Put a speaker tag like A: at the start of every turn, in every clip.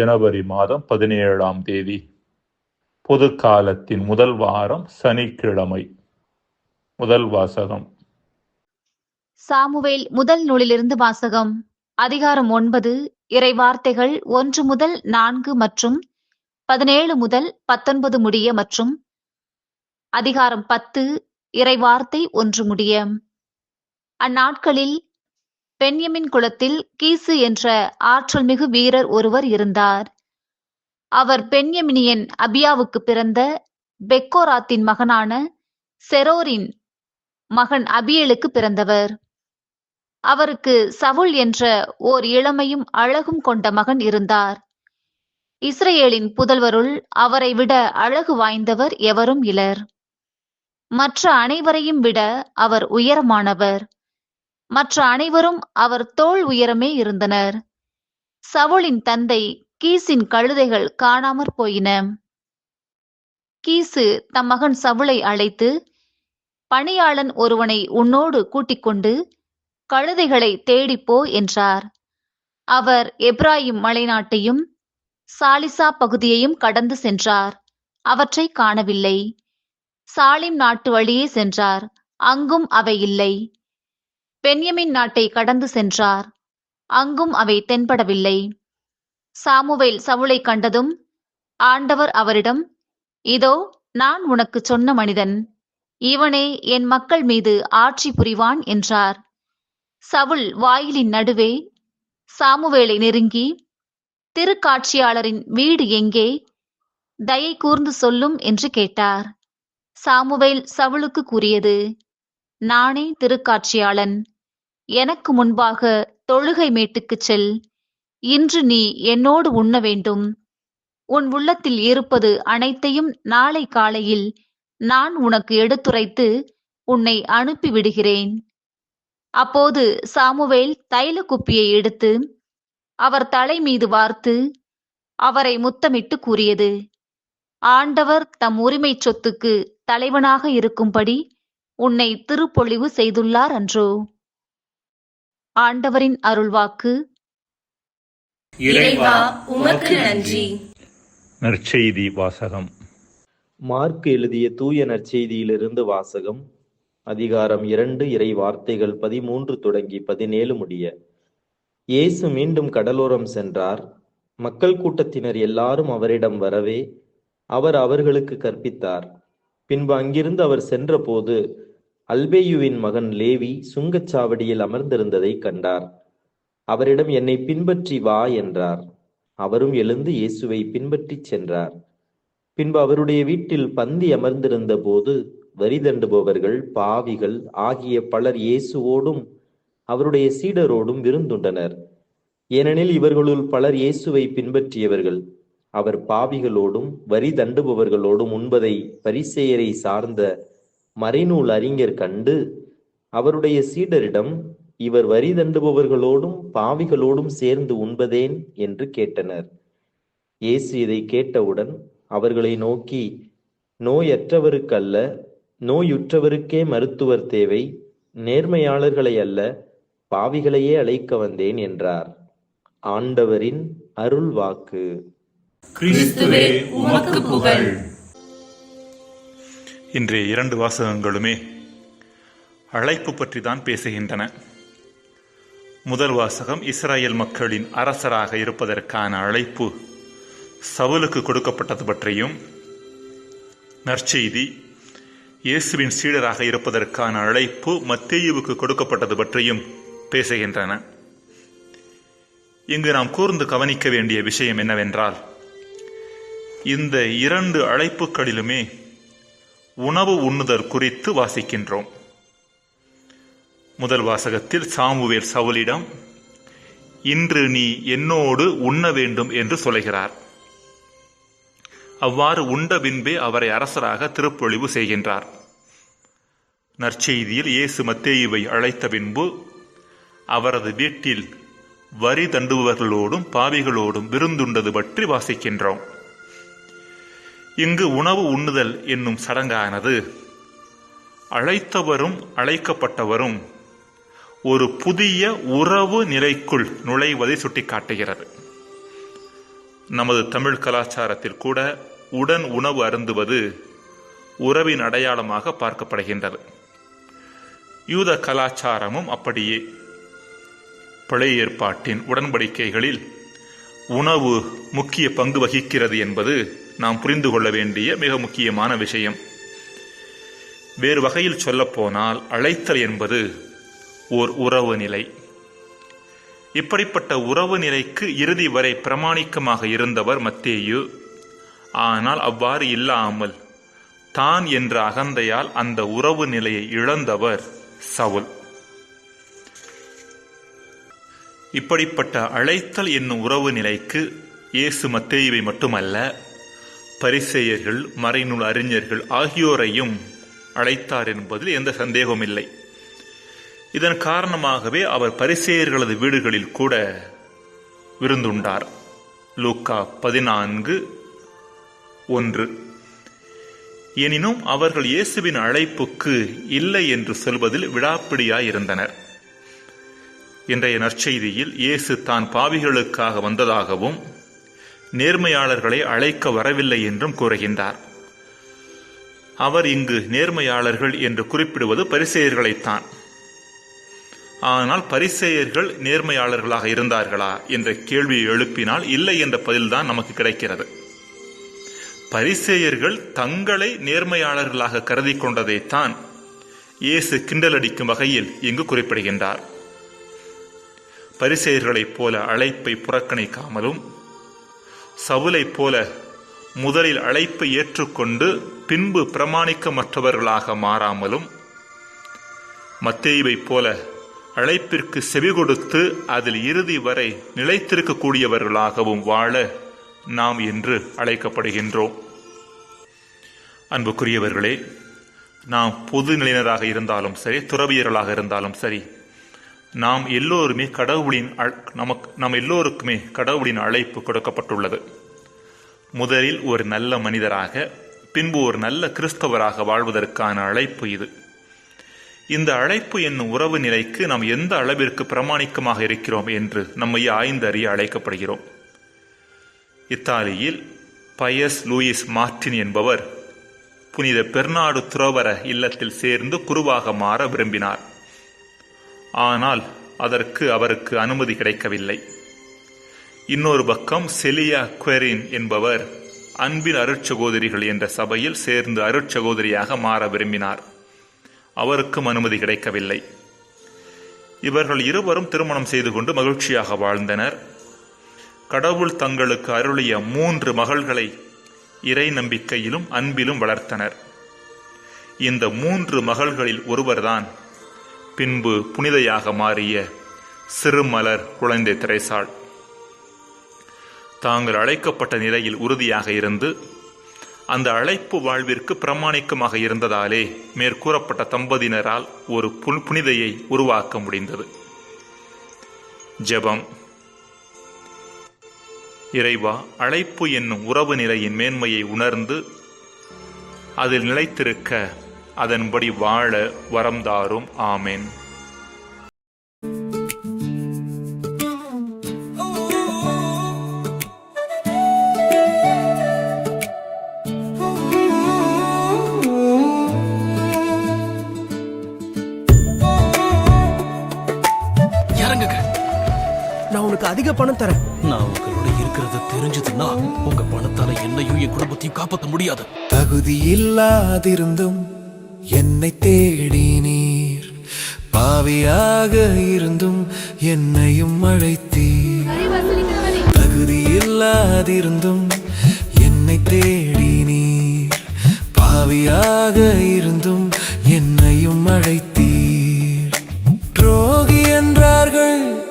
A: ஜனவரி மாதம் பதினேழாம் தேதி. பொது காலத்தின் முதல் வாரம் சனிக்கிழமை. முதல் வாசகம்.
B: சாமுவேல் முதல் நூலிலிருந்து வாசகம். அதிகாரம் ஒன்பது இறை வார்த்தைகள் ஒன்று முதல் நான்கு மற்றும் பதினேழு முதல் பத்தொன்பது முடிய மற்றும் அதிகாரம் பத்து இறைவார்த்தை ஒன்று முடிய. அந்நாட்களில் பென்யமின் குலத்தில் கீசு என்ற ஆற்றல் மிகு வீரர் ஒருவர் இருந்தார். அவர் பென்யமினியன் அபியாவுக்கு பிறந்த பெக்கோராத்தின் மகனான செரோரின் மகன் அபியேலுக்கு பிறந்தவர். அவருக்கு சவுல் என்ற ஓர் இளமையும் அழகும் கொண்ட மகன் இருந்தார். இஸ்ரேலின் புதல்வருள் அவரை விட அழகு வாய்ந்தவர் எவரும் இலர். மற்ற அனைவரையும் விட அவர் உயரமானவர். மற்ற அனைவரும் அவர் தோல் உயரமே இருந்தனர். சவுளின் தந்தை கீசின் கழுதைகள் காணாமற் போயின. கீசு தம் மகன் சவுளை அழைத்து பணியாளன் ஒருவனை உன்னோடு கூட்டிக் கொண்டு கழுதைகளை தேடிப்போ என்றார். அவர் எப்ராயிம் மலைநாட்டையும் சாலிசா பகுதியையும் கடந்து சென்றார். அவற்றை காணவில்லை. சாலிம் நாட்டு வழியே சென்றார். அங்கும் அவை இல்லை. பென்யமின் நாட்டை கடந்து சென்றார். அங்கும் அவை தென்படவில்லை. சாமுவேல் சவுளை கண்டதும் ஆண்டவர் அவரிடம் இதோ நான் உனக்கு சொன்ன மனிதன். இவனே என் மக்கள் மீது ஆட்சி புரிவான் என்றார். சவுல் வாயிலின் நடுவே சாமுவேலை நெருங்கி திருக்காட்சியாளரின் வீடு எங்கே? தயை கூர்ந்து சொல்லும் என்று கேட்டார். சாமுவேல் சவுளுக்கு கூறியது நானே திருக்காட்சியாளன். எனக்கு முன்பாக தொழுகை மேட்டுக்குச் செல். இன்று நீ என்னோடு உண்ண வேண்டும். உன் உள்ளத்தில் இருப்பது அனைத்தையும் நாளை காலையில் நான் உனக்கு எடுத்துரைத்து உன்னை அனுப்பி விடுகிறேன் அப்போது சாமுவேல் தைல குப்பியை எடுத்து அவர் தலை மீது வார்த்து அவரை முத்தமிட்டு கூறியது. ஆண்டவர் தம் உரிமை சொத்துக்கு தலைவனாக இருக்கும்படி உன்னை திருப்பொழிவு செய்துள்ளார் அன்றோ. ஆண்டவரின் அருள்வாக்கு.
C: இறைவா உமக்கு நன்றி.
A: நற்செய்தி வாசகம்.
D: மார்க் எழுதிய தூய நற்செய்தியிலிருந்து வாசகம். அதிகாரம் இரண்டு இறை வார்த்தைகள் பதிமூன்று தொடங்கி பதினேழு முடிய. இயேசு மீண்டும் கடலோரம் சென்றார். மக்கள் கூட்டத்தினர் எல்லாரும் அவரிடம் வரவே அவர் அவர்களுக்கு கற்பித்தார். பின்பு அங்கிருந்து அவர் சென்றபோது அல்பேயுவின் மகன் லேவி சுங்கச்சாவடியில் அமர்ந்திருந்ததை கண்டார். அவரிடம் என்னை பின்பற்றி வா என்றார். அவரும் எழுந்து இயேசுவை பின்பற்றிச் சென்றார். பின்பு அவருடைய வீட்டில் பந்தி அமர்ந்திருந்த போது வரி தண்டுபவர்கள் பாவிகள் ஆகிய பலர் இயேசுவோடும் அவருடைய சீடரோடும் விருந்துண்டனர். ஏனெனில் இவர்களுள் பலர் இயேசுவை பின்பற்றியவர்கள். அவர் பாவிகளோடும் வரி தண்டுபவர்களோடும் உண்பதை பரிசேயரை சார்ந்த மறைநூல் அறிஞர் கண்டு அவருடைய சீடரிடம் இவர் வரி தண்டுபவர்களோடும் பாவிகளோடும் சேர்ந்து உண்பதேன்? என்று கேட்டனர். இயேசு இதை கேட்டவுடன் அவர்களை நோக்கி நோயற்றவருக்கல்ல நோயுற்றவருக்கே மருத்துவர் தேவை நேர்மையாளர்களை அல்ல பாவிகளையே அழைக்க வந்தேன் என்றார். ஆண்டவரின் அருள் வாக்கு
C: கிறிஸ்துவே உமக்கு புகழ்.
A: இன்றைய இரண்டு வாசகங்களுமே அழைப்பு பற்றி தான் பேசுகின்றன. முதல் வாசகம் இஸ்ராயல் மக்களின் அரசராக இருப்பதற்கான அழைப்பு சவுலுக்கு கொடுக்கப்பட்டது பற்றியும் நற்செய்தி இயேசுவின் சீடராக இருப்பதற்கான அழைப்பு மத்தேயுவுக்கு கொடுக்கப்பட்டது பற்றியும் பேசுகின்றன. இங்கு நாம் கூர்ந்து கவனிக்க வேண்டிய விஷயம் என்னவென்றால் இந்த இரண்டு அழைப்புகளிலுமே உணவு உண்ணுதல் குறித்து வாசிக்கின்றோம். முதல் வாசகத்தில் சாமுவேல் சவுலிடம் இன்று நீ என்னோடு உண்ண வேண்டும் என்று சொல்கிறார் அவ்வாறு உண்ட பின்பே அவரை அரசராக திருப்பொழிவு செய்கின்றார். நற்செய்தியில் இயேசு மத்தேயுவை அழைத்த பின்பு அவரது வீட்டில் வரி தண்டுபவர்களோடும் பாவிகளோடும் விருந்துண்டது பற்றி வாசிக்கின்றோம். இங்கு உணவு உண்ணுதல் என்னும் சடங்கானது. அழைத்தவரும் அழைக்கப்பட்டவரும் ஒரு புதிய உறவு நிலைக்குள் நுழைவதை சுட்டிக்காட்டுகிறது. நமது தமிழ் கலாச்சாரத்தில் கூட உடன் உணவு அருந்துவது உறவின் அடையாளமாக பார்க்கப்படுகின்றது. யூத கலாச்சாரமும் அப்படியே. பழைய ஏற்பாட்டின் உடன்படிக்கைகளில் உணவு முக்கிய பங்கு வகிக்கிறது என்பது நாம் புரிந்து கொள்ள வேண்டிய மிக முக்கியமான விஷயம். வேறு வகையில் சொல்லப்போனால் அழைத்தல் என்பது ஓர் உறவு நிலை. இப்படிப்பட்ட உறவு நிலைக்கு இறுதி வரை பிரமாணிக்கமாக இருந்தவர் மத்தேயு. ஆனால் அவ்வாறு இல்லாமல் தான் என்ற அகந்தையால் அந்த உறவு நிலையை இழந்தவர் சவுல். இப்படிப்பட்ட அழைத்தல் என்னும் உறவு நிலைக்கு இயேசு மத்தேயுவை மட்டுமல்ல பரிசேயர்கள் மறைநூல் அறிஞர்கள் ஆகியோரையும் அழைத்தார் என்பதில் எந்த சந்தேகமும் இல்லை. இதன் காரணமாகவே அவர் பரிசேயர்களது வீடுகளில் கூட விருந்துண்டார். லூக்கா பதினான்கு ஒன்று. எனினும் அவர்கள் இயேசுவின் அழைப்புக்கு இல்லை என்று சொல்வதில் விடாப்பிடியாயிருந்தனர். இன்றைய நற்செய்தியில் இயேசு தான் பாவிகளுக்காக வந்ததாகவும் நேர்மையாளர்களை அழைக்க வரவில்லை என்றும் கூறுகின்றார். அவர் இங்கு நேர்மையாளர்கள் என்று குறிப்பிடுவது பரிசெயர்களைத்தான். ஆனால் பரிசெயர்கள் நேர்மையாளர்களாக இருந்தார்களா என்ற கேள்வியை எழுப்பினால் இல்லை என்ற பதில்தான் நமக்கு கிடைக்கிறது. பரிசேயர்கள் தங்களை நேர்மையாளர்களாக கருதி கொண்டதைத்தான் இயேசு கிண்டலடிக்கும் வகையில் இங்கு குறிப்பிடுகின்றார். பரிசேயர்களைப் போல அழைப்பை புறக்கணிக்காமலும் சவுலைப் போல முதலில் அழைப்பை ஏற்றுக்கொண்டு பின்பு பிரமாணிக்கமற்றவர்களாக மாறாமலும் மத்தேயுவைப் போல அழைப்பிற்கு செவி கொடுத்து அதில் இறுதி வரை நிலைத்திருக்கக்கூடியவர்களாகவும் வாழ நாம் என்று அழைக்கப்படுகின்றோம். அன்புக்குரியவர்களே நாம் பொது நிலையினராக இருந்தாலும் சரி துறவியர்களாக இருந்தாலும் சரி நாம் எல்லோருமே கடவுளின் நமக்கு நம் எல்லோருக்குமே கடவுளின் அழைப்பு கொடுக்கப்பட்டுள்ளது. முதலில் ஒரு நல்ல மனிதராக பின்பு ஒரு நல்ல கிறிஸ்தவராக வாழ்வதற்கான அழைப்பு இது. இந்த அழைப்பு என்னும் உறவு நிலைக்கு நாம் எந்த அளவிற்கு பிரமாணிக்கமாக இருக்கிறோம் என்று நம்மை ஆய்ந்தறிய அழைக்கப்படுகிறோம். இத்தாலியில் பயஸ் லூயிஸ் மார்டின் என்பவர் புனித பெர்னாடு துறவர இல்லத்தில் சேர்ந்து குருவாக மாற விரும்பினார். ஆனால் அதற்கு அவருக்கு அனுமதி கிடைக்கவில்லை. இன்னொரு பக்கம் செலியா குவெரின் என்பவர் அன்பின் அருட்சகோதரிகள் என்ற சபையில் சேர்ந்து அருட்சகோதரியாக மாற விரும்பினார். அவருக்கும் அனுமதி கிடைக்கவில்லை. இவர்கள் இருவரும் திருமணம் செய்து கொண்டு மகிழ்ச்சியாக வாழ்ந்தனர். கடவுள் தங்களுக்கு அருளிய மூன்று மகள்களை இறை நம்பிக்கையிலும் அன்பிலும் வளர்த்தனர். இந்த மூன்று மகள்களில் ஒருவர்தான் பின்பு புனிதையாக மாறிய சிறுமலர் குழந்தை திரைசாள் தாங்கள் அழைக்கப்பட்ட நிலையில் உறுதியாக இருந்து அந்த அழைப்பு வாழ்விற்கு பிரமாணிக்கமாக இருந்ததாலே மேற்கூறப்பட்ட தம்பதியினரால் ஒரு புல் புனிதையை உருவாக்க முடிந்தது. ஜெபம். இறைவா அழைப்பு என்னும் உறவு நிலையின் மேன்மையை உணர்ந்து அதில் நிலைத்திருக்க அதன்படி வாழ வரம் தாரும் ஆமென்
E: நான் உனக்கு அதிக பணம் தரேன்.
F: நான் உங்களோட இருக்கிறது தெரிஞ்சதுன்னா உங்க பணத்தால என்னையும் என் குடும்பத்தையும் காப்பாத்த முடியாது.
G: தகுதி இல்லாதிருந்தும் என்னை தேடி நீர். பாவியாக இருந்தும் என்னையும் அழைத்தீர். தகுதி இல்லாதிருந்தும் என்னை தேடி நீர். பாவியாக இருந்தும் என்னையும் அழைத்தீர். துரோகி என்றார்கள்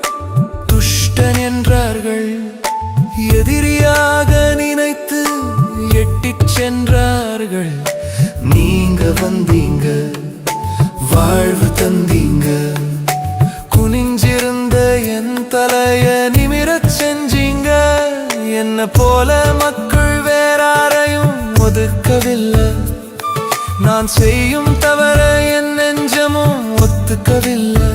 G: துஷ்டன் என்றார்கள். எதிரியாக நினைத்து எட்டிச் சென்றார்கள். நீங்க வந்தீங்க வாழ்வு தந்தீங்க. குனிஞ்சிருந்த என் தலைய நிமிரச் செஞ்சீங்க. என்ன போல மக்கள் வேறாரையும் ஒதுக்கவில்லை. நான் செய்யும் தவற என் நெஞ்சமும் ஒத்துக்கவில்லை.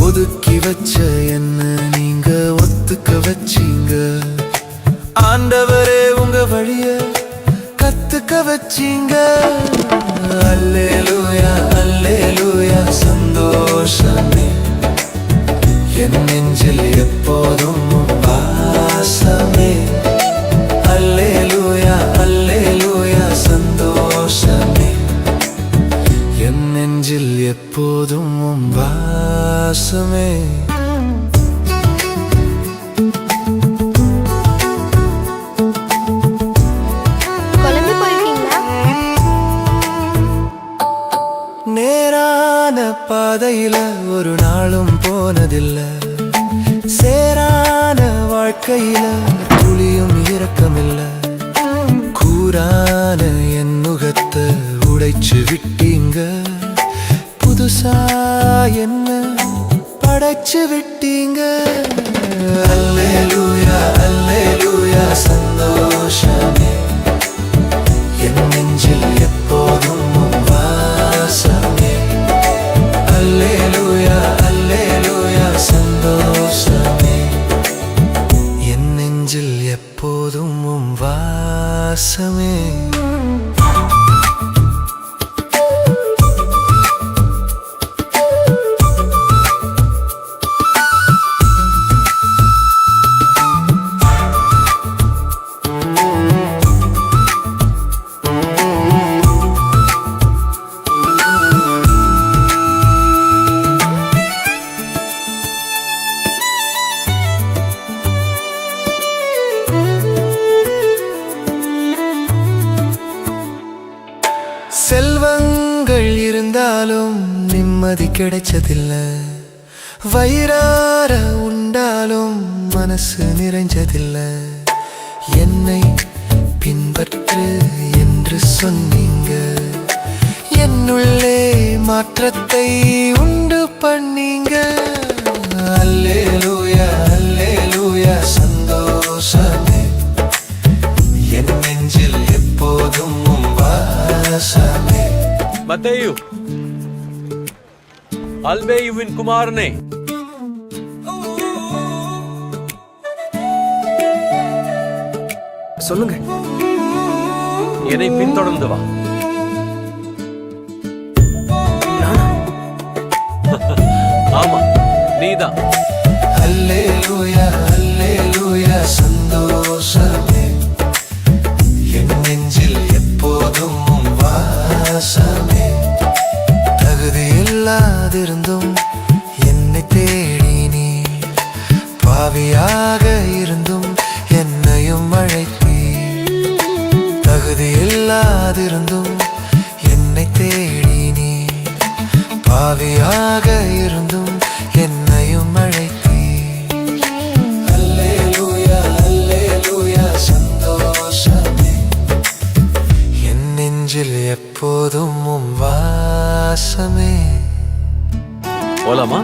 G: ஒதுக்கி வச்ச என்ன நீங்க ஒத்துக்க வச்சீங்க? ஆண்டவரே உங்க வழியை கத்துக்க வச்சீங்க. அல்லேலூயா அல்லேலூயா சந்தோஷமே. என் நெஞ்சில் எப்போதும் பாசமே சேரான வாழ்க்கையில துளியும் இரக்கமில்ல. கூறான என் முகத்தை உடைச்சு விட்டீங்க. புதுசா என்ன படைச்சு விட்டீங்க. அல்லேலூயா அல்லேலூயா சந்தோஷம். கிடைச்சதில்ல. வயிறார உண்டாலும் மனசு நிறைஞ்சதில்ல. என்னை பின்பற்று என்று சொன்னீங்க. என்னுள்ளே மாற்றத்தை உண்டு பண்ணீங்க. அல்லேலூயா அல்லேலூயா சந்தோஷமே. என் நெஞ்சில் எப்போதும் வாசமே.
F: மத்தேயு அல்பேயுவின் குமாரனே.
E: சொல்லுங்க.
F: என்னை பின்தொடர்ந்து வா.
G: இருந்தும் என்னை தேடி நீ பாவியாக இருந்தும் என்னையும் அழைத்தி தகுதி இல்லாதிருந்தும் என்னை தேடி நீ பாவியாக இருந்தும் என்னையும் அழைத்தி எப்போதும் வாசமே. போலாமா?